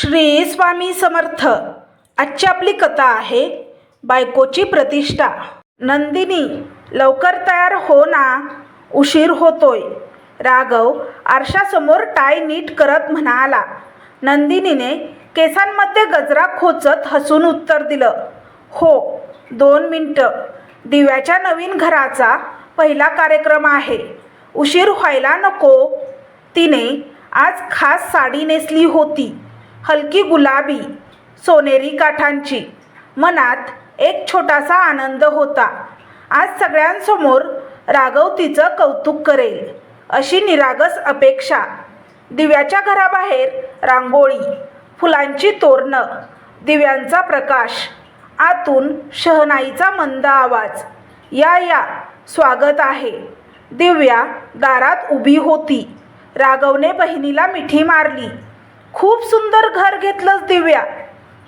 श्री स्वामी समर्थ. आजची आपली कथा आहे बायकोची प्रतिष्ठा. नंदिनी लवकर तयार हो ना? उशीर होतोय. राघव आरशासमोर टाय नीट करत म्हणाला. नंदिनीने केसांमध्ये गजरा खोचत हसून उत्तर दिलं. हो दोन मिनटं. दिव्याच्या नवीन घराचा पहिला कार्यक्रम आहे. उशीर व्हायला नको. तिने आज खास साडी नेसली होती. हलकी गुलाबी सोनेरी काठांची. मनात एक छोटासा आनंद होता. आज सगळ्यांसमोर राघव तिचं कौतुक करेल अशी निरागस अपेक्षा. दिव्याच्या घराबाहेर रांगोळी फुलांची तोरणं दिव्यांचा प्रकाश आतून शहनाईचा मंद आवाज. या या स्वागत आहे. दिव्या दारात उभी होती. राघवने बहिणीला मिठी मारली. खूप सुंदर घर घेतलंस दिव्या.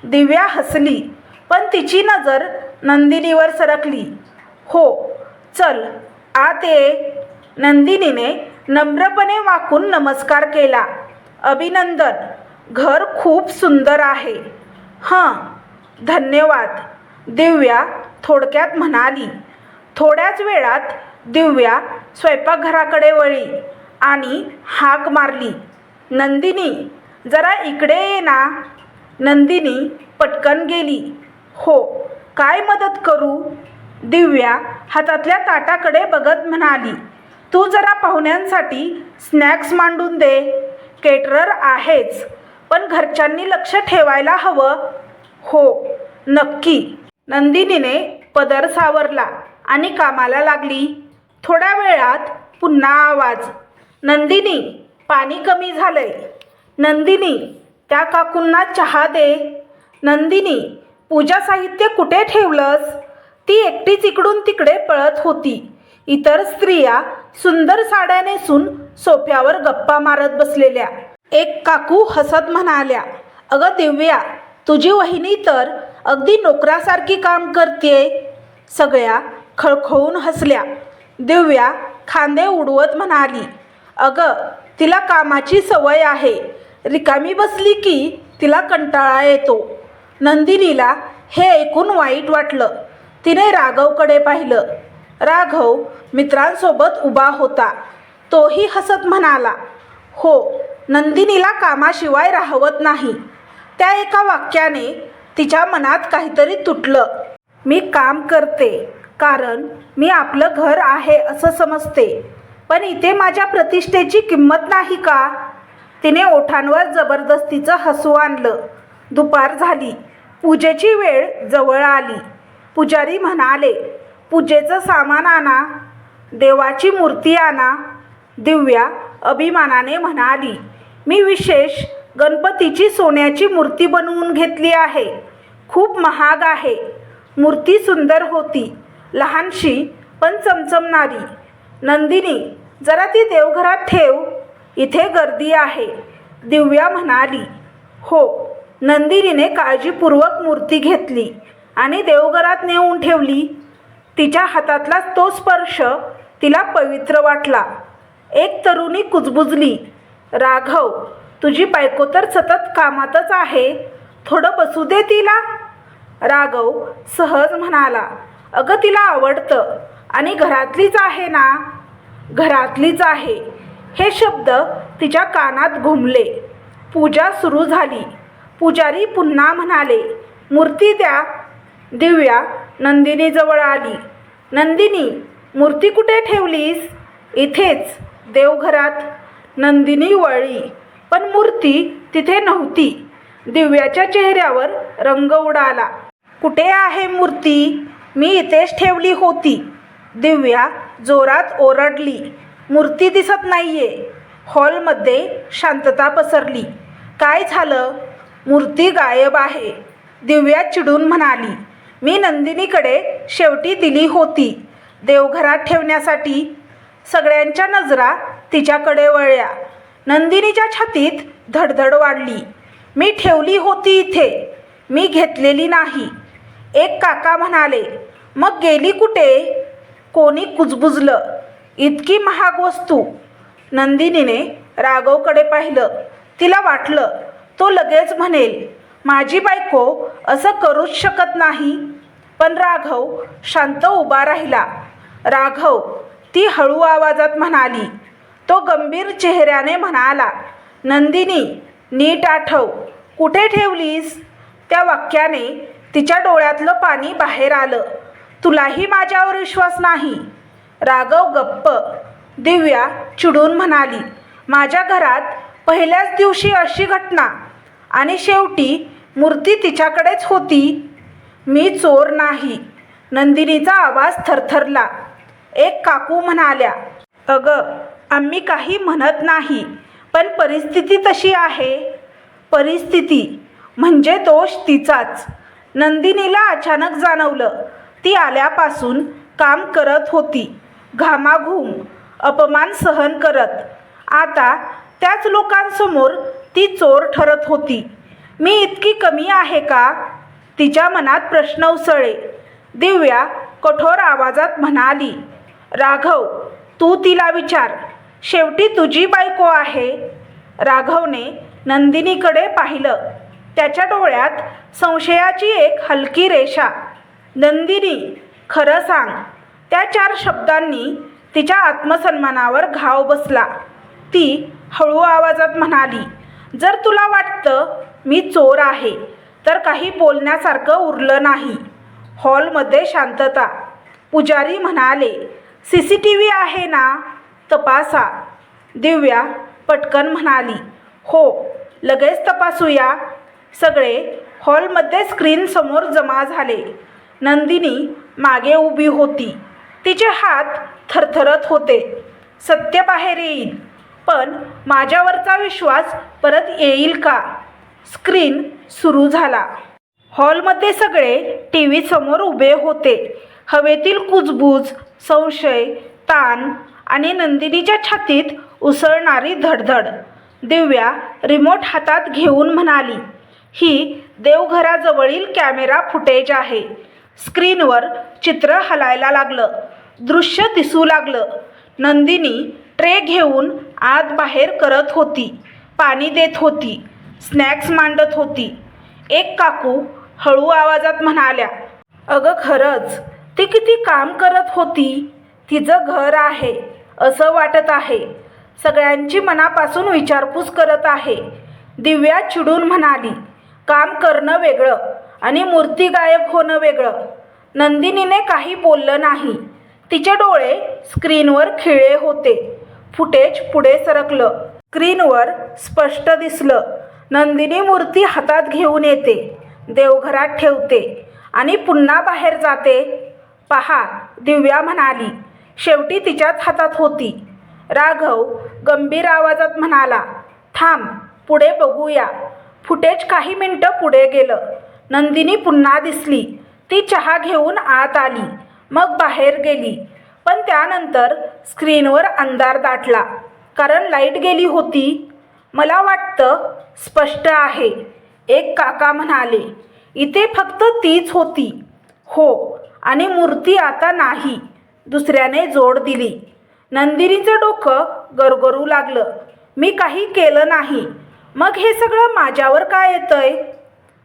दिव्या हसली पण तिची नजर नंदिनीवर सरकली. हो चल आत ये. नंदिनीने नम्रपणे वाकून नमस्कार केला. अभिनंदन घर खूप सुंदर आहे. हां धन्यवाद दिव्या थोडक्यात म्हणाली. थोड्याच वेळात दिव्या स्वयंपाकघराकडे वळली आणि हाक मारली. नंदिनी जरा इकडे ये ना. नंदिनी पटकन गेली. हो काय मदत करू? दिव्या हातातल्या ताटाकडे बघत म्हणाली. तू जरा पाहुण्यांसाठी स्नॅक्स मांडून दे. केटरर आहेच पण घरच्यांनी लक्ष ठेवायला हवं. हो नक्की. नंदिनीने पदर सावरला आणि कामाला लागली. थोड्या वेळात पुन्हा आवाज. नंदिनी पाणी कमी झालंय. नंदिनी त्या काकूंना चहा दे. नंदिनी पूजा साहित्य कुठे ठेवलंस? ती एकटीच इकडून तिकडे पळत होती. इतर स्त्रिया सुंदर साड्या नेसून सोफ्यावर गप्पा मारत बसलेल्या. एक काकू हसत म्हणाल्या अगं दिव्या तुझी वहिनी तर अगदी नोकरासारखी काम करते सगळ्या खळखळून हसल्या. दिव्या खांदे उडवत म्हणाली अगं तिला कामाची सवय आहे. रिकामी बसली की तिला कंटाळा येतो. नंदिनीला हे ऐकून वाईट वाटलं. तिने राघवकडे पाहिलं. राघव मित्रांसोबत उभा होता. तोही हसत म्हणाला हो नंदिनीला कामाशिवाय राहवत नाही. त्या एका वाक्याने तिच्या मनात काहीतरी तुटलं. मी काम करते कारण मी आपलं घर आहे असं समजते. पण इथे माझ्या प्रतिष्ठेची किंमत नाही का? तिने ओठांवर जबरदस्तीचं हसू आणलं. दुपार झाली. पूजेची वेळ जवळ आली. पुजारी म्हणाले पूजेचं सामान आणा. देवाची मूर्ती आणा. दिव्या अभिमानाने म्हणाली मी विशेष गणपतीची सोन्याची मूर्ती बनवून घेतली आहे. खूप महाग आहे. मूर्ती सुंदर होती. लहानशी पण चमचमणारी. नंदिनी जरा ती देवघरात ठेव. इथे गर्दी आहे. दिव्या म्हणाली हो. नंदिनीने काळजीपूर्वक मूर्ती घेतली आणि देवघरात नेऊन ठेवली. तिच्या हातातला तो स्पर्श तिला पवित्र वाटला. एक तरुणी कुजबुजली राघव तुझी बायको तर सतत कामातच आहे. थोडं बसू दे तिला. राघव सहज म्हणाला अगं तिला आवडतं आणि घरातलीच आहे ना. घरातलीच आहे. हे शब्द तिच्या कानात घुमले. पूजा सुरू झाली. पुजारी पुन्हा म्हणाले मूर्ती द्या. दिव्या नंदिनीजवळ आली. नंदिनी मूर्ती कुठे ठेवलीस? इथेच देवघरात. नंदिनी वळली. पण मूर्ती तिथे नव्हती. दिव्याच्या चेहऱ्यावर रंग उडाला. कुठे आहे मूर्ती? मी इथेच ठेवली होती. दिव्या जोरात ओरडली. मूर्ती दिसत नाहीये. हॉलमध्ये शांतता पसरली. काय झालं? मूर्ती गायब आहे. दिव्या चिडून म्हणाली मी नंदिनीकडे शेवटी दिली होती. देवघरात ठेवण्यासाठी सगळ्यांच्या नजरा तिच्याकडे वळल्या. नंदिनीच्या छातीत धडधड वाढली. मी ठेवली होती इथे. मी घेतलेली नाही. एक काका म्हणाले मग गेली कुठे? कोणी कुजबुजलं. इतकी महाग वस्तू. नंदिनीने राघवकडे पाहिलं. तिला वाटलं तो लगेच म्हणेल माझी बायको असं करूच शकत नाही. पण राघव शांत उभा राहिला. राघव ती हळू आवाजात म्हणाली. तो गंभीर चेहऱ्याने म्हणाला नंदिनी नीट आठव. कुठे ठेवलीस? त्या वाक्याने तिच्या डोळ्यातलं पाणी बाहेर आलं. तुलाही माझ्यावर विश्वास नाही. राघव गप्प. दिव्या चिडून म्हणाली माझ्या घरात पहिल्याच दिवशी अशी घटना आणि शेवटी मूर्ती तिच्याकडेच होती. मी चोर नाही. नंदिनीचा आवाज थरथरला. एक काकू म्हणाल्या अगं आम्ही काही म्हणत नाही पण परिस्थिती तशी आहे. परिस्थिती म्हणजे दोष तिचाच. नंदिनीला अचानक जाणवलं ती आल्यापासून काम करत होती. घामाघूम अपमान सहन करत. आता त्याच लोकांसमोर ती चोर ठरत होती. मी इतकी कमी आहे का? तिच्या मनात प्रश्न उसळे दिव्या कठोर आवाजात म्हणाली राघव तू तिला विचार. शेवटी तुझी बायको आहे. राघवने नंदिनीकडे पाहिलं. त्याच्या डोळ्यात संशयाची एक हलकी रेषा. नंदिनी खरं सांग त्या चार शब्दांनी तिच्या आत्मसन्मानावर घाव बसला. ती हळू आवाजात म्हणाली जर तुला वाटतं मी चोर आहे तर काही बोलण्यासारखं उरलं नाही. हॉलमध्ये शांतता. पुजारी म्हणाले सी सी टी व्ही आहे ना? तपासा. दिव्या पटकन म्हणाली हो लगेच तपासूया. सगळे हॉलमध्ये स्क्रीनसमोर जमा झाले. नंदिनी मागे उभी होती. तिचे हात थरथरत होते. सत्य बाहेर येईल पण माझ्यावरचा विश्वास परत येईल का? स्क्रीन सुरू झाला. हॉलमध्ये सगळे टी व्ही समोर उभे होते. हवेतील कुजबूज संशय ताण आणि नंदिनीच्या छातीत उसळणारी धडधड. दिव्या रिमोट हातात घेऊन म्हणाली ही देवघराजवळील कॅमेरा फुटेज आहे. स्क्रीनवर चित्र हलायला लागलं. दृश्य दिसू लागलं. नंदिनी ट्रे घेऊन आत बाहेर करत होती. पाणी देत होती. स्नॅक्स मांडत होती. एक काकू हळू आवाजात म्हणाल्या अगं खरंच ती किती काम करत होती. तिचं घर आहे असं वाटत आहे. सगळ्यांची मनापासून विचारपूस करत आहे. दिव्या चिडून म्हणाली काम करणं वेगळं. आणि मूर्ती गायब होणं वेगळं. नंदिनीने काही बोललं नाही. तिचे डोळे स्क्रीनवर खिळे होते. फुटेज पुढे सरकलं. स्क्रीनवर स्पष्ट दिसलं. नंदिनी मूर्ती हातात घेऊन येते. देवघरात ठेवते. आणि पुन्हा बाहेर जाते. पहा दिव्या म्हणाली. शेवटी तिच्याच हातात होती. राघव गंभीर आवाजात म्हणाला थांब पुढे बघूया. फुटेज काही मिनटं पुढे गेलं. नंदिनी पुन्हा दिसली. ती चहा घेऊन आत आली. मग बाहेर गेली. पण त्यानंतर स्क्रीनवर अंधार दाटला. कारण लाइट गेली होती. मला वाटतं स्पष्ट आहे. एक काका म्हणाले इथे फक्त तीच होती. हो आणि मूर्ती आता नाही. दुसऱ्याने जोड दिली. नंदिनीचं डोकं गरगरू लागलं. मी काही केलं नाही. मग हे सगळं माझ्यावर काय येतंय?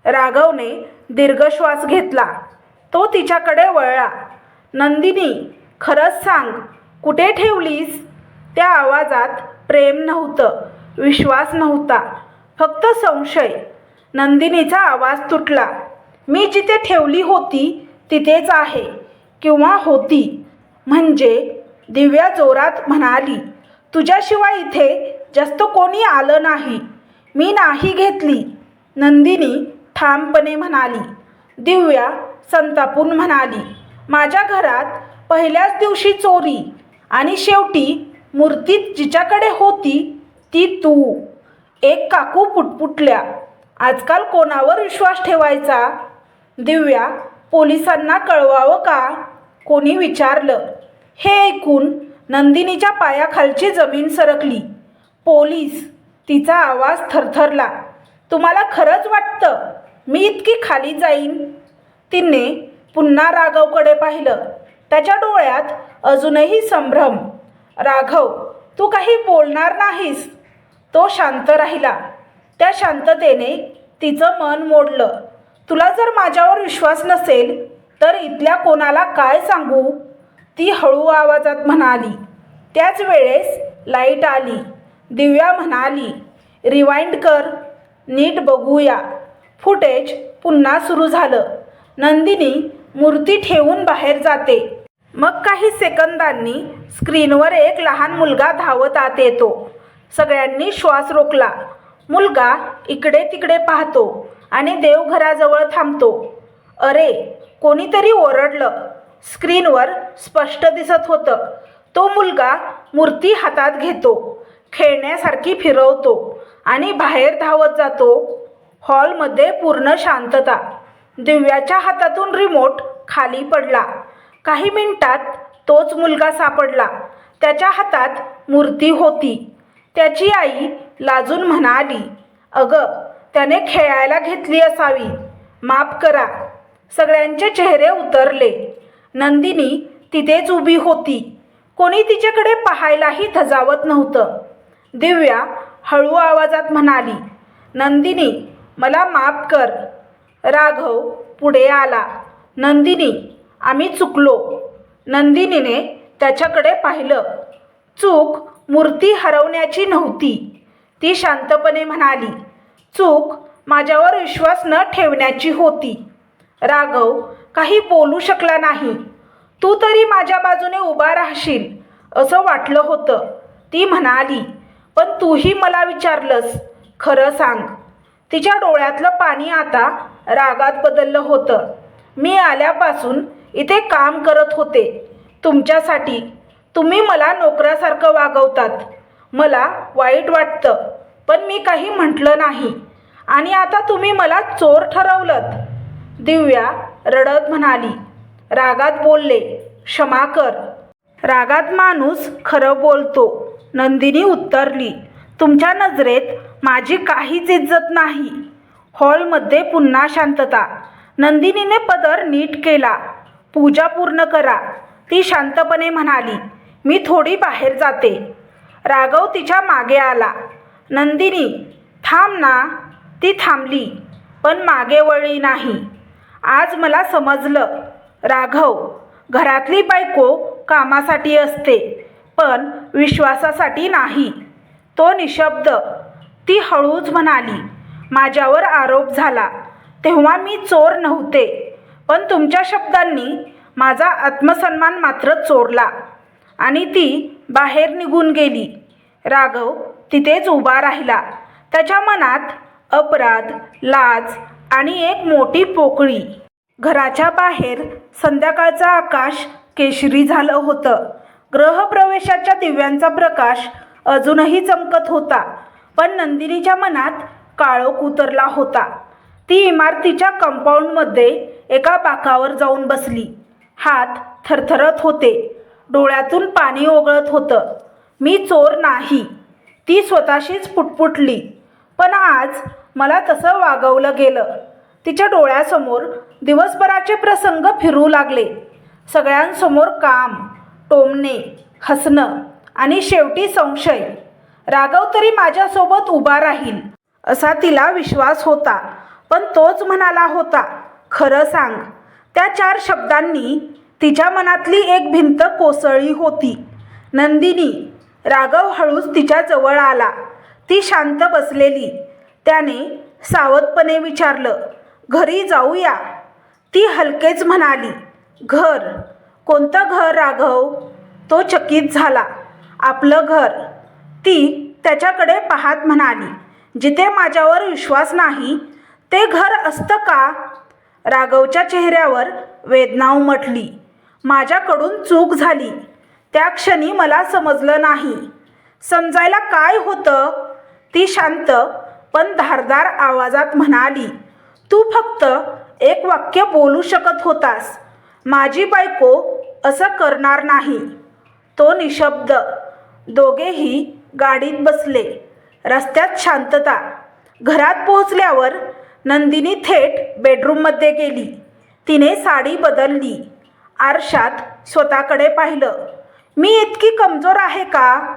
राघवने दीर्घ श्वास घेतला. तो तिच्याकडे वळला. नंदिनी खरंच सांग कुठे ठेवलीस? त्या आवाजात प्रेम नव्हतं विश्वास नव्हता फक्त संशय. नंदिनीचा आवाज तुटला. मी जिथे ठेवली होती तिथेच आहे किंवा होती. म्हणजे दिव्या जोरात म्हणाली तुझ्याशिवाय इथे जास्त कोणी आलं नाही. मी नाही घेतली. नंदिनी ठामपणे म्हणाली. दिव्या संतापून म्हणाली माझ्या घरात पहिल्याच दिवशी चोरी आणि शेवटी मूर्ती जिच्याकडे होती ती तू. एक काकू पुटपुटल्या. आजकाल कोणावर विश्वास ठेवायचा? दिव्या पोलिसांना कळवावं का? कोणी विचारलं. हे ऐकून नंदिनीच्या पायाखालची जमीन सरकली. पोलीस तिचा आवाज थरथरला. तुम्हाला खरंच वाटतं मी इतकी खाली जाईन. तिने पुन्हा राघवकडे पाहिलं. त्याच्या डोळ्यात अजूनही संभ्रम. राघव तू काही बोलणार नाहीस. तो शांत राहिला. त्या शांततेने तिचं मन मोडलं. तुला जर माझ्यावर विश्वास नसेल तर इथल्या कोणाला काय सांगू? ती हळू आवाजात म्हणाली. त्याच वेळेस लाइट आली. दिव्या म्हणाली रिवाइंड कर. नीट बघूया. फुटेज पुन्हा सुरू झालं. नंदिनी मूर्ती ठेवून बाहेर जाते. मग काही सेकंदांनी स्क्रीनवर एक लहान मुलगा धावत आत येतो. सगळ्यांनी श्वास रोखला. मुलगा इकडे तिकडे पाहतो आणि देवघराजवळ थांबतो. अरे कोणीतरी ओरडलं. स्क्रीनवर स्पष्ट दिसत होतं. तो मुलगा मूर्ती हातात घेतो. खेळण्यासारखी फिरवतो आणि बाहेर धावत जातो. हॉलमध्ये पूर्ण शांतता. दिव्याच्या हातातून रिमोट खाली पडला. काही मिनिटात तोच मुलगा सापडला. त्याच्या हातात मूर्ती होती. त्याची आई लाजून म्हणाली अगं त्याने खेळायला घेतली असावी. माफ करा. सगळ्यांचे चेहरे उतरले. नंदिनी तिथेच उभी होती. कोणी तिच्याकडे पाहायलाही धजावत नव्हतं. दिव्या हळू आवाजात म्हणाली नंदिनी मला माफ कर. राघव पुढे आला. नंदिनी आम्ही चुकलो. नंदिनीने त्याच्याकडे पाहिलं. चूक मूर्ती हरवण्याची नव्हती. ती शांतपणे म्हणाली चूक माझ्यावर विश्वास न ठेवण्याची होती. राघव काही बोलू शकला नाही. तू तरी माझ्या बाजूने उभा राहशील. असं वाटलं होतं. ती म्हणाली पण तूही मला विचारलंस. खरं सांग. तिच्या डोळ्यातलं पाणी आता रागात बदललं होतं. मी आल्यापासून इथे काम करत होते. तुमच्यासाठी. तुम्ही मला नोकरासारखं वागवतात. मला वाईट वाटतं पण मी काही म्हटलं नाही. आणि आता तुम्ही मला चोर ठरवलं दिव्या रडत म्हणाली. रागात बोलले क्षमा कर. रागात माणूस खरं बोलतो. नंदिनी उत्तरली. तुमच्या नजरेत माझी काहीच इज्जत नाही. हॉलमध्ये पुन्हा शांतता. नंदिनीने पदर नीट केला. पूजा पूर्ण करा. ती शांतपणे म्हणाली मी थोडी बाहेर जाते. राघव तिच्यामागे आला. नंदिनी थांब ना. ती थांबली पण मागे वळली नाही. आज मला समजलं. राघव घरातली बायको कामासाठी असते पण विश्वासासाठी नाही. तो निशब्द ती हळूच म्हणाली माझ्यावर आरोप झाला. तेव्हा मी चोर नव्हते पण तुमच्या शब्दांनी माझा आत्मसन्मान मात्र चोरला आणि ती बाहेर निघून गेली. राघव तिथेच उभा राहिला. त्याच्या मनात अपराध लाज आणि एक मोठी पोकळी. घराच्या बाहेर संध्याकाळचं आकाश केशरी झालं होतं. ग्रहप्रवेशाच्या दिव्यांचा प्रकाश अजूनही चमकत होता. पण नंदिनीच्या मनात काळोख उतरला होता. ती इमारतीच्या कंपाऊंडमध्ये एका बाकावर जाऊन बसली. हात थरथरत होते. डोळ्यातून पाणी ओघळत होतं. मी चोर नाही. ती स्वतःशीच पुटपुटली. पण आज मला तसं वागवलं गेलं. तिच्या डोळ्यासमोर दिवसभराचे प्रसंग फिरू लागले. सगळ्यांसमोर काम टोमणे हसणं आणि शेवटी संशय. राघव तरी माझ्यासोबत उभा राहील असा तिला विश्वास होता. पण तोच म्हणाला होता खरं सांग. त्या चार शब्दांनी तिच्या मनातली एक भिंत कोसळली होती. नंदिनी राघव हळूच तिच्या जवळ आला. ती शांत बसलेली. त्याने सावधपणे विचारलं घरी जाऊया? ती हलकेच म्हणाली घर. कोणतं घर राघव? तो चकित झाला. आपलं घर. ती त्याच्याकडे पाहत म्हणाली जिथे माझ्यावर विश्वास नाही ते घर असतं का? राघवच्या चेहऱ्यावर वेदना उमटली. माझ्याकडून चूक झाली. त्या क्षणी मला समजलं नाही. समजायला काय होतं? ती शांत पण धारदार आवाजात म्हणाली तू फक्त एक वाक्य बोलू शकत होतास. माझी बायको असं करणार नाही. तो निशब्द दोघेही गाडीत बसले. रस्त्यात शांतता. घरात पोहोचल्यावर नंदिनी थेट बेडरूममध्ये गेली. तिने साडी बदलली. आरशात स्वतःकडे पाहिलं. मी इतकी कमजोर आहे का?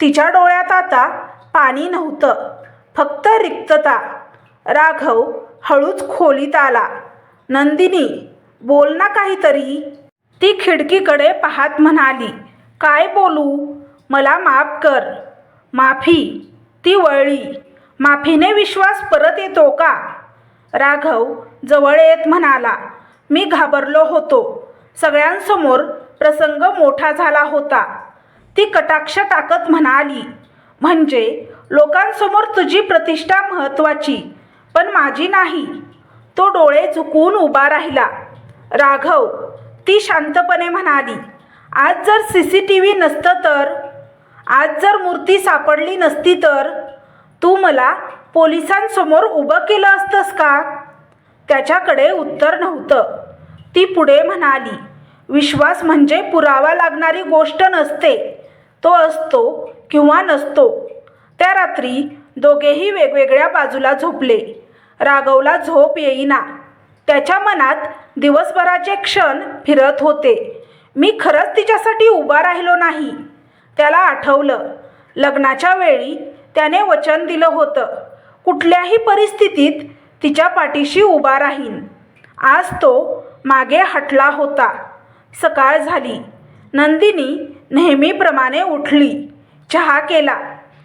तिच्या डोळ्यात आता पाणी नव्हतं. फक्त रिक्तता. राघव हळूच खोलीत आला. नंदिनी बोल ना काहीतरी. ती खिडकीकडे पाहत म्हणाली काय बोलू? मला माफ कर. माफी. ती वळली. माफीने विश्वास परत येतो का? राघव जवळ येत म्हणाला मी घाबरलो होतो. सगळ्यांसमोर प्रसंग मोठा झाला होता. ती कटाक्ष टाकत म्हणाली म्हणजे लोकांसमोर तुझी प्रतिष्ठा महत्त्वाची पण माझी नाही. तो डोळे झुकवून उभा राहिला. राघव ती शांतपणे म्हणाली आज जर सी सी टी व्ही नसतं तर आज जर मूर्ती सापडली नसती तर? तू मला पोलिसांसमोर उभं केलं असतंस का? त्याच्याकडे उत्तर नव्हतं. ती पुढे म्हणाली विश्वास म्हणजे पुरावा लागणारी गोष्ट नसते. तो असतो किंवा नसतो. त्या रात्री दोघेही वेगवेगळ्या बाजूला झोपले. राघवला झोप येईना. त्याच्या मनात दिवसभराचे क्षण फिरत होते. मी खरंच तिच्यासाठी उभा राहिलो नाही. त्याला आठवलं. लग्नाच्या वेळी त्याने वचन दिलं होतं. कुठल्याही परिस्थितीत तिच्या पाठीशी उभा राहीन. आज तो मागे हटला होता. सकाळ झाली. नंदिनी नेहमीप्रमाणे उठली. चहा केला.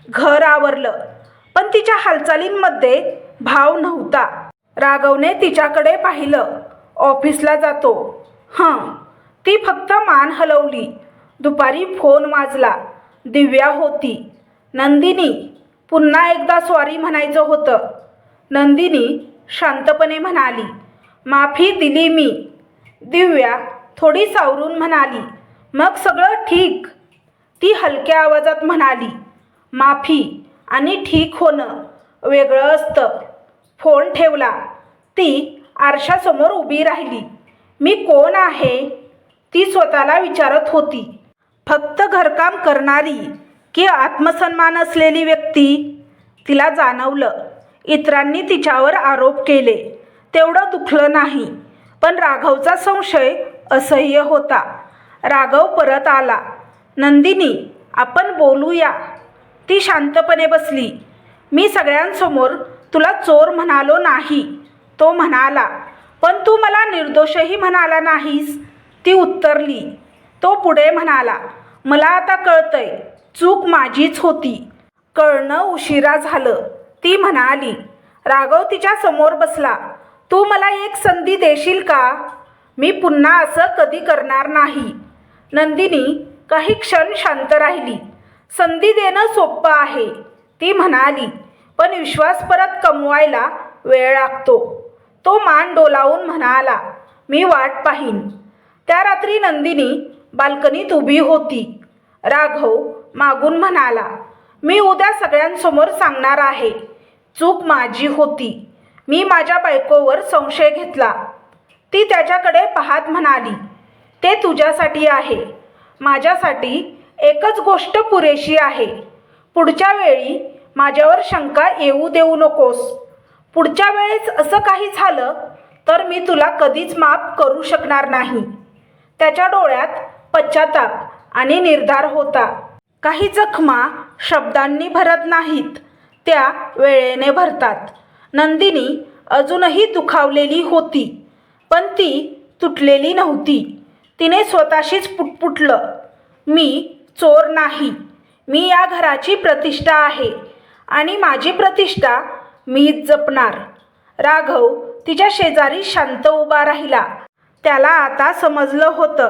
घर आवरलं. पण तिच्या हालचालींमध्ये भाव नव्हता. राघवने तिच्याकडे पाहिलं. ऑफिसला जातो. हं. ती फक्त मान हलवली. दुपारी फोन वाजला. दिव्या होती. नंदिनी पुन्हा एकदा स्वारी म्हणायचं होतं. नंदिनी शांतपणे म्हणाली माफी दिली मी. दिव्या थोडी सावरून म्हणाली मग सगळं ठीक. ती हलक्या आवाजात म्हणाली माफी आणि ठीक होणं वेगळं असतं. फोन ठेवला. ती आरशासमोर उभी राहिली. मी कोण आहे? ती स्वतःला विचारत होती. फक्त घरकाम करणारी की आत्मसन्मान असलेली व्यक्ती तिला जाणवलं. इतरांनी तिच्यावर आरोप केले. तेवढं दुखलं नाही. पण राघवचा संशय असह्य होता. राघव परत आला. नंदिनी आपण बोलूया. ती शांतपणे बसली. मी सगळ्यांसमोर तुला चोर म्हणालो नाही. तो म्हणाला पण तू मला निर्दोषही म्हणाला नाहीस. ती उत्तरली तो पुढे म्हणाला मला आता कळतंय चूक माझीच होती. कळणं उशिरा झालं. ती म्हणाली राघव तिच्या समोर बसला. तू मला एक संधी देशील का? मी पुन्हा असं कधी करणार नाही. नंदिनी काही क्षण शांत राहिली. संधी देणं सोपं आहे ती म्हणाली पण विश्वास परत कमवायला वेळ लागतो. तो मान डोलावून म्हणाला मी वाट पाहीन. त्या रात्री नंदिनी बाल्कनीत उभी होती. राघव मागून म्हणाला मी उद्या सगळ्यांसमोर सांगणार आहे. चूक माझी होती. मी माझ्या बायकोवर संशय घेतला. ती त्याच्याकडे पाहत म्हणाली ते तुझ्यासाठी आहे. माझ्यासाठी एकच गोष्ट पुरेशी आहे. पुढच्या वेळी माझ्यावर शंका येऊ देऊ नकोस. पुढच्या वेळेस असं काही झालं तर मी तुला कधीच माफ करू शकणार नाही. त्याच्या डोळ्यात पश्चाताप आणि निर्धार होता. काही जखमा शब्दांनी भरत नाहीत. त्या वेळेने भरतात. नंदिनी अजूनही दुखावलेली होती पण ती तुटलेली नव्हती. तिने स्वतःशीच पुटपुटलं मी चोर नाही. मी या घराची प्रतिष्ठा आहे आणि माझी प्रतिष्ठा मीच जपणार. राघव तिच्या शेजारी शांत उभा राहिला. त्याला आता समजलं होतं